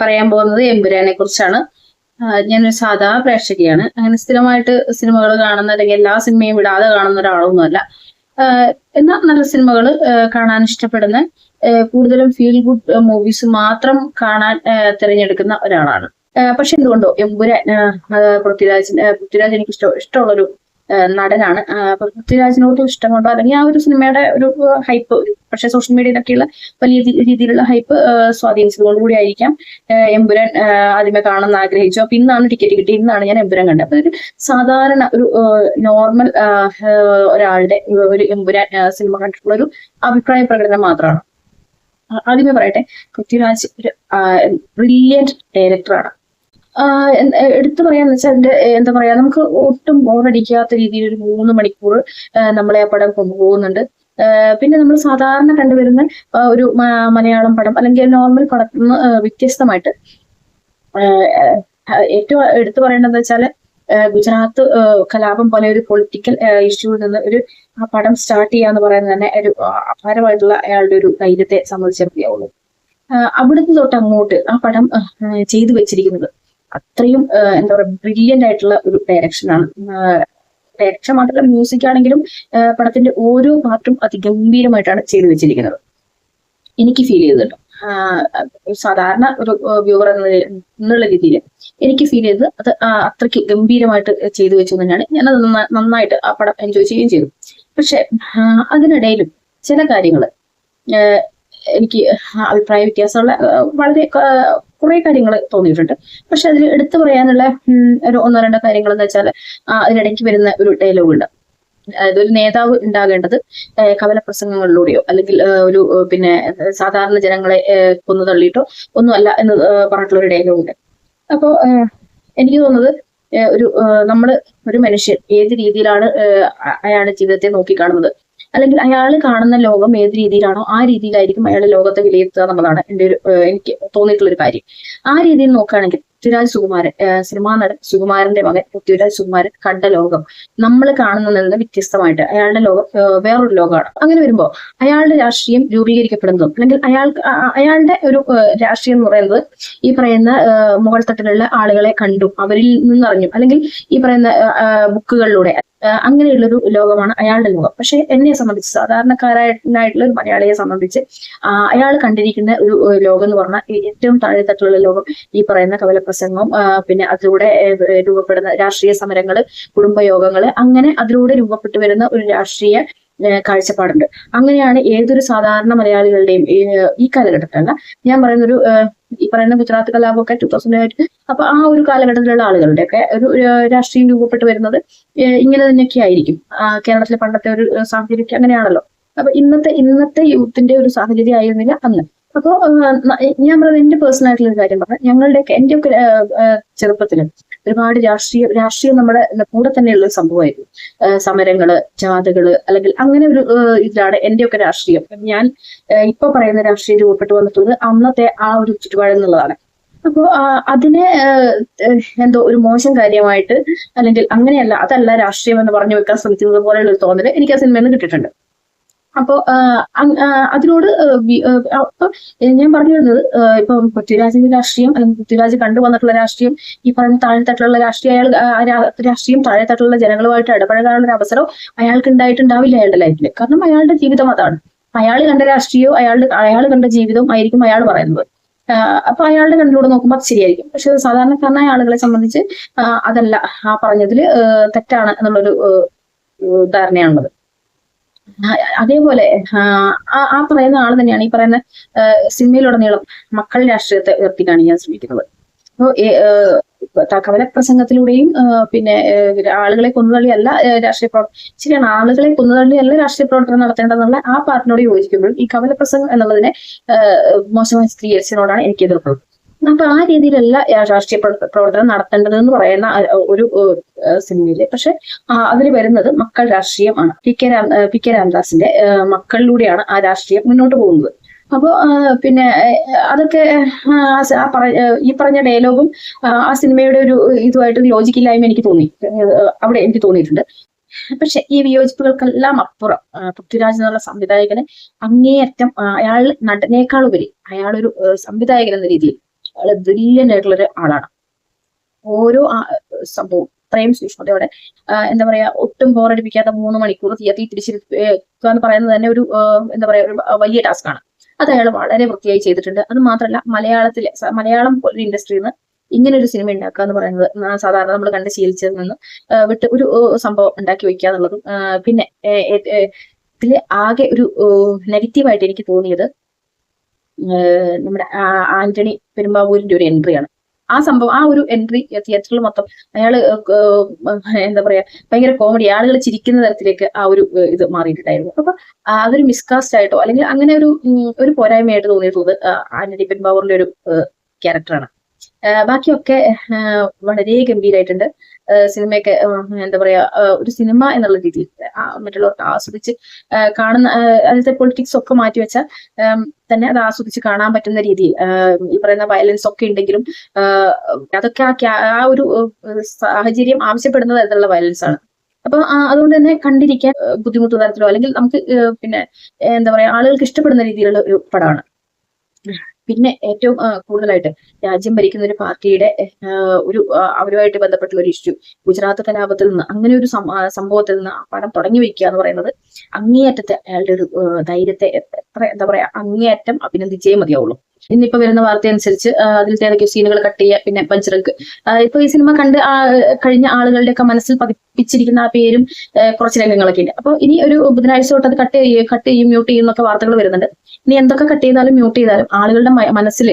പറയാൻ പോകുന്നത് എമ്പുരാനെ കുറിച്ചാണ്. ഞാനൊരു സാധാ പ്രേക്ഷകയാണ്. അങ്ങനെ സ്ഥിരമായിട്ട് സിനിമകൾ കാണുന്ന അല്ലെങ്കിൽ എല്ലാ സിനിമയും വിടാതെ കാണുന്ന ഒരാളൊന്നുമല്ല. എന്നാൽ നല്ല സിനിമകൾ കാണാൻ ഇഷ്ടപ്പെടുന്ന കൂടുതലും ഫീൽ ഗുഡ് മൂവീസ് മാത്രം കാണാൻ തിരഞ്ഞെടുക്കുന്ന ഒരാളാണ്. പക്ഷെ എന്തുകൊണ്ടോ എമ്പുരാൻ പൃഥ്വിരാജ് പൃഥ്വിരാജ് എനിക്ക് ഇഷ്ടം ഇഷ്ടമുള്ളൊരു നടനാണ്. പൃഥ്വിരാജിനോട് ഇഷ്ടമുണ്ടോ? അല്ലെങ്കിൽ ആ ഒരു സിനിമയുടെ ഒരു ഹൈപ്പ് പക്ഷേ സോഷ്യൽ മീഡിയയിലൊക്കെയുള്ള വലിയ രീതിയിലുള്ള ഹൈപ്പ് സ്വാധീനിച്ചതുകൊണ്ട് കൂടി ആയിരിക്കാം. എമ്പുരൻ ആദ്യമേ കാണാൻ ആഗ്രഹിച്ചു. അപ്പൊ ഇന്നാണ് ടിക്കറ്റ് കിട്ടി ഇന്നാണ് ഞാൻ എമ്പുരൻ കണ്ടത്. അപ്പൊ ഒരു സാധാരണ ഒരു നോർമൽ ഒരാളുടെ ഒരു എമ്പുരാൻ സിനിമ കണ്ടിട്ടുള്ള ഒരു അഭിപ്രായ പ്രകടനം മാത്രമാണ്. ആദ്യമേ പറയട്ടെ. പൃഥ്വിരാജ് ഒരു ബ്രില്യന്റ് ഡയറക്ടറാണ് എടുത്തു പറയാന്ന് വെച്ചാൽ അതിന്റെ എന്താ പറയാ നമുക്ക് ഒട്ടും ബോറടിക്കാത്ത രീതിയിൽ ഒരു മൂന്ന് മണിക്കൂർ നമ്മളെ ആ പടം കൊണ്ടുപോകുന്നുണ്ട്. പിന്നെ നമ്മൾ സാധാരണ കണ്ടുവരുന്ന ഒരു മലയാളം പടം അല്ലെങ്കിൽ നോർമൽ പടത്തിൽ നിന്ന് വ്യത്യസ്തമായിട്ട് ഏറ്റവും എടുത്തു പറയേണ്ടത് വെച്ചാൽ ഗുജറാത്ത് കലാപം പോലെ ഒരു പൊളിറ്റിക്കൽ ഇഷ്യൂവിൽ നിന്ന് ഒരു ആ പടം സ്റ്റാർട്ട് ചെയ്യാന്ന് പറയുന്നത് തന്നെ ഒരു അപാരമായിട്ടുള്ള അയാളുടെ ഒരു ധൈര്യത്തെ സംബന്ധിച്ചിടത്തോളം ആഹ് അവിടുന്ന് തൊട്ട് അങ്ങോട്ട് ആ പടം ചെയ്തു വെച്ചിരിക്കുന്നത്. അത്രയും എന്താ പറയുക ബ്രില്യന്റ് ആയിട്ടുള്ള ഒരു ഡയറക്ഷനാണ് ഡയറക്ഷൻ മാത്രമല്ല മ്യൂസിക് ആണെങ്കിലും പടത്തിന്റെ ഓരോ പാർട്ടും അതിഗംഭീരമായിട്ടാണ് ചെയ്തു വെച്ചിരിക്കുന്നത്. എനിക്ക് ഫീൽ ചെയ്തത് സാധാരണ ഒരു വ്യൂവർ എന്ന എന്നുള്ള രീതിയിൽ എനിക്ക് ഫീൽ ചെയ്തത് അത് അത്രയ്ക്ക് ഗംഭീരമായിട്ട് ചെയ്തു വെച്ചു തന്നെയാണ്. ഞാനത് നന്നായിട്ട് ആ പടം എൻജോയ് ചെയ്യുകയും ചെയ്തു. പക്ഷെ അതിനിടയിലും ചില കാര്യങ്ങൾ എനിക്ക് അഭിപ്രായ വ്യത്യാസമുള്ള വളരെ കുറെ കാര്യങ്ങൾ തോന്നിയിട്ടുണ്ട്. പക്ഷെ അതിൽ എടുത്തു പറയാനുള്ള ഒരു ഒന്നോ രണ്ടോ കാര്യങ്ങൾ എന്ന് വെച്ചാൽ അതിനിടയ്ക്ക് വരുന്ന ഒരു ഡയലോഗ് ഉണ്ട്. അതായത് ഒരു നേതാവ് ഉണ്ടാകേണ്ടത് കവല പ്രസംഗങ്ങളിലൂടെയോ അല്ലെങ്കിൽ ഒരു പിന്നെ സാധാരണ ജനങ്ങളെ കൊന്നു തള്ളിയിട്ടോ ഒന്നുമല്ല എന്ന് പറഞ്ഞിട്ടുള്ള ഒരു ഡയലോഗ് ഉണ്ട്. അപ്പോൾ എനിക്ക് തോന്നുന്നത് ഒരു നമ്മൾ ഒരു മനുഷ്യൻ ഏത് രീതിയിലാണ് അയാളുടെ ജീവിതത്തെ നോക്കിക്കാണുന്നത്? അല്ലെങ്കിൽ അയാൾ കാണുന്ന ലോകം ഏത് രീതിയിലാണോ ആ രീതിയിലായിരിക്കും അയാളുടെ ലോകത്തെ വിലയിരുത്തുക എന്നുള്ളതാണ് എന്റെ ഒരു എനിക്ക് തോന്നിയിട്ടുള്ള ഒരു കാര്യം. ആ രീതിയിൽ നോക്കുകയാണെങ്കിൽ പൃഥ്വിരാജ് സുകുമാരൻ സിനിമാ നടൻ സുകുമാരന്റെ മകൻ പൃഥ്വിരാജ് സുകുമാരൻ കണ്ട ലോകം നമ്മൾ കാണുന്നതിൽ നിന്ന് വ്യത്യസ്തമായിട്ട് അയാളുടെ ലോകം വേറൊരു ലോകമാണ്. അങ്ങനെ വരുമ്പോൾ അയാളുടെ രാഷ്ട്രീയം രൂപീകരിക്കപ്പെടുന്നതും അല്ലെങ്കിൽ അയാൾ അയാളുടെ ഒരു രാഷ്ട്രീയം എന്ന് പറയുന്നത് ഈ പറയുന്ന മുകൾ തട്ടിലുള്ള ആളുകളെ കണ്ടും അവരിൽ നിന്നറിഞ്ഞു അല്ലെങ്കിൽ ഈ പറയുന്ന ബുക്കുകളിലൂടെ അങ്ങനെയുള്ളൊരു ലോകമാണ് അയാളുടെ ലോകം. പക്ഷെ എന്നെ സംബന്ധിച്ച് സാധാരണക്കാരായിട്ടുള്ള ഒരു മലയാളിയെ സംബന്ധിച്ച് അയാൾ കണ്ടിരിക്കുന്ന ഒരു ലോകം എന്ന് പറഞ്ഞാൽ ഏറ്റവും താഴെത്തട്ടിലുള്ള ലോകം ഈ പറയുന്ന കവലപ്രസംഗവും പിന്നെ അതിലൂടെ രൂപപ്പെടുന്ന രാഷ്ട്രീയ സമരങ്ങൾ കുടുംബയോഗങ്ങൾ അങ്ങനെ അതിലൂടെ രൂപപ്പെട്ടു വരുന്ന ഒരു രാഷ്ട്രീയ കാഴ്ചപ്പാടുണ്ട്. അങ്ങനെയാണ് ഏതൊരു സാധാരണ മലയാളികളുടെയും ഈ കാലഘട്ടത്തിലല്ല ഞാൻ പറയുന്ന ഒരു ഈ പറയുന്ന ഗുജറാത്ത് കലാപമൊക്കെ ടൂ തൗസൻഡ് ആയിട്ട് അപ്പൊ ആ ഒരു കാലഘട്ടത്തിലുള്ള ആളുകളുടെ ഒക്കെ ഒരു രാഷ്ട്രീയം രൂപപ്പെട്ട് വരുന്നത് ഇങ്ങനെ തന്നെയൊക്കെ ആയിരിക്കും. കേരളത്തിലെ പണ്ടത്തെ ഒരു സാഹചര്യം അങ്ങനെയാണല്ലോ. അപ്പൊ ഇന്നത്തെ ഇന്നത്തെ യൂത്തിന്റെ ഒരു സാഹചര്യം ആയിരുന്നില്ല അന്ന്. അപ്പോ ഞാൻ പറഞ്ഞത് എന്റെ പേഴ്സണൽ ആയിട്ടുള്ള ഒരു കാര്യം പറഞ്ഞു. ഞങ്ങളുടെ എന്റെ ഒക്കെ ചെറുപ്പത്തിൽ ഒരുപാട് രാഷ്ട്രീയ രാഷ്ട്രീയം നമ്മുടെ കൂടെ തന്നെയുള്ള ഒരു സംഭവമായിരുന്നു സമരങ്ങൾ ജാഥകൾ അല്ലെങ്കിൽ അങ്ങനെ ഒരു ഇതിലാണ് എന്റെയൊക്കെ രാഷ്ട്രീയം. ഞാൻ ഇപ്പൊ പറയുന്ന രാഷ്ട്രീയം രൂപപ്പെട്ടു വന്നിട്ടുള്ളത് അന്നത്തെ ആ ഒരു ചുറ്റുപാട് എന്നുള്ളതാണ്. അപ്പോ അതിനെ എന്തോ ഒരു മോശം കാര്യമായിട്ട് അല്ലെങ്കിൽ അങ്ങനെയല്ല അതല്ല രാഷ്ട്രീയം എന്ന് പറഞ്ഞു വെക്കാൻ ശ്രമിക്കുന്നത് പോലെയുള്ള ഒരു തോന്നൽ എനിക്ക് ആ സിനിമയിൽ നിന്ന് കിട്ടിയിട്ടുണ്ട്. അപ്പോ അതിനോട് അപ്പം ഞാൻ പറഞ്ഞു വരുന്നത് ഇപ്പൊ പൃഥ്വിരാജിന്റെ രാഷ്ട്രീയം പൃഥ്വിരാജ് കണ്ടുവന്നിട്ടുള്ള രാഷ്ട്രീയം ഈ പറഞ്ഞ താഴെത്തട്ടിലുള്ള രാഷ്ട്രീയ അയാൾ രാഷ്ട്രീയം താഴെത്തട്ടിലുള്ള ജനങ്ങളുമായിട്ട് ഇടപഴകാനുള്ള ഒരു അവസരം അയാൾക്ക് ഉണ്ടായിട്ടുണ്ടാവില്ല അയാളുടെ ലൈഫിൽ കാരണം അയാളുടെ ജീവിതം അതാണ്. അയാൾ കണ്ട രാഷ്ട്രീയവും അയാളുടെ അയാൾ കണ്ട ജീവിതവും ആയിരിക്കും അയാൾ പറയുന്നത്. അപ്പൊ അയാളുടെ കണ്ണിലൂടെ നോക്കുമ്പോൾ അത് ശരിയായിരിക്കും. പക്ഷെ സാധാരണക്കാരനായ ആളുകളെ സംബന്ധിച്ച് അതല്ല ആ പറഞ്ഞതിൽ തെറ്റാണ് എന്നുള്ളൊരു ധാരണയാണുള്ളത് അതേപോലെ ആ, പറയുന്ന ആൾ തന്നെയാണ് ഈ പറയുന്ന സിനിമയിലുടനീളം മക്കൾ രാഷ്ട്രീയത്തെ ഉയർത്തി കാണിക്കാൻ ശ്രമിക്കുന്നത്. അപ്പോൾ കവല പ്രസംഗത്തിലൂടെയും പിന്നെ ആളുകളെ കൊന്നുതള്ളിയല്ല രാഷ്ട്രീയ പ്രവർത്തനം ശരിയാണ് ആളുകളെ കൊന്നുതള്ളിയല്ല രാഷ്ട്രീയ പ്രവർത്തനം നടത്തേണ്ടതെന്നുള്ള ആ പാർട്ടിനോട് യോജിക്കുമ്പോഴും ഈ കവല പ്രസംഗം എന്നുള്ളതിനെ മോശമായി സ്ത്രീകരിച്ചതിനോടാണ് എനിക്ക് എതിർപ്പുള്ളത് അപ്പൊ ആ രീതിയിലല്ല രാഷ്ട്രീയ പ്രവർത്തനം നടത്തേണ്ടത് എന്ന് പറയുന്ന ഒരു സിനിമയിൽ. പക്ഷെ അതിൽ വരുന്നത് മക്കൾ രാഷ്ട്രീയമാണ്. P K Ram P K രാംദാസിന്റെ മക്കളിലൂടെയാണ് ആ രാഷ്ട്രീയം മുന്നോട്ട് പോകുന്നത്. അപ്പോ പിന്നെ അതൊക്കെ ഈ പറഞ്ഞ ഡയലോഗും ആ, സിനിമയുടെ ഒരു ഇതുമായിട്ട് ലോജിക്കില്ലായ്മ എനിക്ക് തോന്നി. അവിടെ എനിക്ക് തോന്നിയിട്ടുണ്ട്. പക്ഷെ ഈ വിയോജിപ്പുകൾക്കെല്ലാം അപ്പുറം പൃഥ്വിരാജ് എന്നുള്ള സംവിധായകന് അങ്ങേയറ്റം അയാൾ നടനേക്കാൾ ഉപരി അയാളൊരു സംവിധായകൻ എന്ന രീതിയിൽ വളരെ ബ്രില്യന്റ് ആയിട്ടുള്ള ഒരു ആളാണ്. ഓരോ സംഭവം ഇത്രയും സൂക്ഷ്മതയോടെ എന്താ പറയാ ഒട്ടും ബോറടിപ്പിക്കാത്ത മൂന്ന് മണിക്കൂർ തീയതി തിരിച്ചിരിക്കുക എന്ന് പറയുന്നത് തന്നെ ഒരു എന്താ പറയാ ഒരു വലിയ ടാസ്ക് ആണ്. അത് അയാൾ വളരെ വൃത്തിയായി ചെയ്തിട്ടുണ്ട്. അത് മാത്രമല്ല മലയാളത്തിലെ മലയാളം പോലൊരു ഇൻഡസ്ട്രിയിൽ നിന്ന് ഇങ്ങനെ ഒരു സിനിമ ഉണ്ടാക്കുക എന്ന് പറയുന്നത് സാധാരണ നമ്മൾ കണ്ട് ശീലിച്ചതിൽ നിന്ന് വിട്ട് ഒരു സംഭവം ഉണ്ടാക്കി വെക്കുക എന്നുള്ളതും പിന്നെ ഇതിൽ ആകെ ഒരു നെഗറ്റീവായിട്ട് എനിക്ക് തോന്നിയത് നമ്മുടെ ആന്റണി പെരുമ്പാവൂരിന്റെ ഒരു എൻട്രിയാണ് ആ സംഭവം ആ ഒരു എൻട്രി തിയേറ്ററിൽ മൊത്തം ഏഹ് എന്താ പറയാ ഭയങ്കര കോമഡി ആളുകൾ ചിരിക്കുന്ന തരത്തിലേക്ക് ആ ഒരു ഇത് മാറിയിട്ടുണ്ടായിരുന്നു. അപ്പൊ അതൊരു മിസ്കാസ്റ്റ് ആയിട്ടോ അല്ലെങ്കിൽ അങ്ങനെ ഒരു ഒരു പോരായ്മയായിട്ട് തോന്നിയിട്ടുള്ളത് ആന്റണി പെരുമ്പാവൂരിന്റെ ഒരു ക്യാരക്ടറാണ് ബാക്കിയൊക്കെ വളരെ ഗംഭീരമായിട്ടുണ്ട് ഏഹ് സിനിമയൊക്കെ എന്താ പറയാ ഒരു സിനിമ എന്നുള്ള രീതിയിൽ മറ്റുള്ളവർക്ക് ആസ്വദിച്ച് കാണുന്ന അതിലത്തെ പൊളിറ്റിക്സ് ഒക്കെ മാറ്റിവെച്ച ഏം, തന്നെ അത് ആസ്വദിച്ച് കാണാൻ പറ്റുന്ന രീതിയിൽ ഈ പറയുന്ന വയലൻസ് ഒക്കെ ഉണ്ടെങ്കിലും അതൊക്കെ ആ ഒരു സാഹചര്യം ആവശ്യപ്പെടുന്ന തരത്തിലുള്ള വയലൻസ് ആണ്. അപ്പൊ അതുകൊണ്ട് തന്നെ കണ്ടിരിക്കാൻ ബുദ്ധിമുട്ട് തരത്തിലോ അല്ലെങ്കിൽ നമുക്ക് പിന്നെ എന്താ പറയാ ആളുകൾക്ക് ഇഷ്ടപ്പെടുന്ന രീതിയിലുള്ള ഒരു പടമാണ്. പിന്നെ ഏറ്റവും കൂടുതലായിട്ട് രാജ്യം ഭരിക്കുന്ന ഒരു പാർട്ടിയുടെ ഒരു അവരുമായിട്ട് ബന്ധപ്പെട്ടുള്ള ഒരു ഇഷ്യൂ ഗുജറാത്ത് കലാപത്തിൽ നിന്ന് അങ്ങനെ ഒരു സംഭവത്തിൽ നിന്ന് ആ പടം തുടങ്ങി വയ്ക്കുക എന്ന് പറയുന്നത് അങ്ങേയറ്റത്തെ അയാളുടെ ഒരു ധൈര്യത്തെ എത്ര എന്താ പറയാ അങ്ങേയറ്റം അഭിനന്ദിച്ചേ മതിയാവുള്ളൂ. ഇന്നിപ്പോ വരുന്ന വാർത്ത അനുസരിച്ച് അതിലത്തെ ഏതൊക്കെയോ സീനുകൾ കട്ട് ചെയ്യുക പിന്നെ പഞ്ചറക്ക് ഇപ്പൊ ഈ സിനിമ കണ്ട് കഴിഞ്ഞ ആളുകളുടെ ഒക്കെ മനസ്സിൽ പതിപ്പിച്ചിരിക്കുന്ന ആ പേരും കുറച്ച് രംഗങ്ങളൊക്കെ ഉണ്ട്. അപ്പൊ ഇനി ഒരു ബുധനാഴ്ച തൊട്ട് അത് കട്ട് ചെയ്യുക കട്ട് ചെയ്യും മ്യൂട്ട് ചെയ്യും എന്നൊക്കെ വാർത്തകൾ വരുന്നുണ്ട്. ഇനി എന്തൊക്കെ കട്ട് ചെയ്താലും മ്യൂട്ട് ചെയ്താലും ആളുകളുടെ മനസ്സിൽ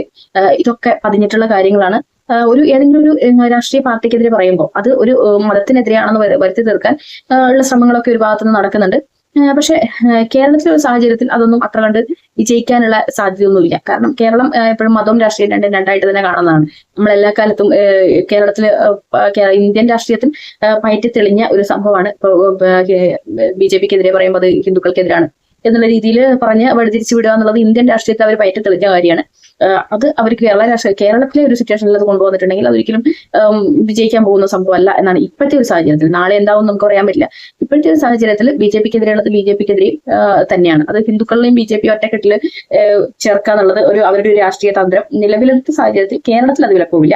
ഇതൊക്കെ പതിഞ്ഞിട്ടുള്ള കാര്യങ്ങളാണ്. ഒരു ഏതെങ്കിലും ഒരു രാഷ്ട്രീയ പാർട്ടിക്കെതിരെ പറയുമ്പോൾ അത് ഒരു മതത്തിനെതിരെയാണെന്ന് വരു- വരുത്തി തീർക്കാൻ ഉള്ള ശ്രമങ്ങളൊക്കെ ഒരു ഭാഗത്തുനിന്ന് നടക്കുന്നുണ്ട്. പക്ഷെ കേരളത്തിലെ ഒരു സാഹചര്യത്തിൽ അതൊന്നും അത്ര കണ്ട് വിജയിക്കാനുള്ള സാധ്യതയൊന്നുമില്ല. കാരണം കേരളം എപ്പോഴും മതവും രാഷ്ട്രീയം രണ്ടും രണ്ടായിട്ട് തന്നെ കാണുന്നതാണ്. നമ്മൾ എല്ലാ കാലത്തും ഏഹ് കേരളത്തിൽ ഏഹ് പ- കേ- ഇന്ത്യൻ രാഷ്ട്രീയത്തിൽ പയറ്റി തെളിഞ്ഞ ഒരു സംഭവമാണ്. ഇപ്പൊ ബി ജെ പിക്കെതിരെ പറയുമ്പോൾ അത് ഹിന്ദുക്കൾക്കെതിരാണ്. എന്നുള്ള രീതിയിൽ പറഞ്ഞ് വഴിതിരിച്ചു വിടുക എന്നുള്ളത് ഇന്ത്യൻ രാഷ്ട്രീയത്തെ അവർ പയറ്റി തെളിഞ്ഞ കാര്യമാണ്. അത് അവർക്ക് കേരള രാഷ്ട്രീയ കേരളത്തിലെ ഒരു സിറ്റുവേഷനിൽ അത് കൊണ്ടുവന്നിട്ടുണ്ടെങ്കിൽ അതൊരിക്കലും വിജയിക്കാൻ പോകുന്ന സംഭവമല്ല എന്നാണ് ഇപ്പോഴത്തെ ഒരു സാഹചര്യത്തിൽ. നാളെ എന്താവും നമുക്ക് പറയാൻ പറ്റില്ല. ഇപ്പോഴത്തെ ഒരു സാഹചര്യത്തിൽ ബി ജെ പിക്കെതിരെയുള്ളത് ബി ജെ പിക്കെതിരെ തന്നെയാണ്. അത് ഹിന്ദുക്കളെയും ബി ജെ പി ഒറ്റക്കെട്ടിൽ ചേർക്കുക എന്നുള്ളത് ഒരു അവരുടെ ഒരു രാഷ്ട്രീയ തന്ത്രം. നിലവിലത്തെ സാഹചര്യത്തിൽ കേരളത്തിൽ അത് വിലപ്പോവില്ല.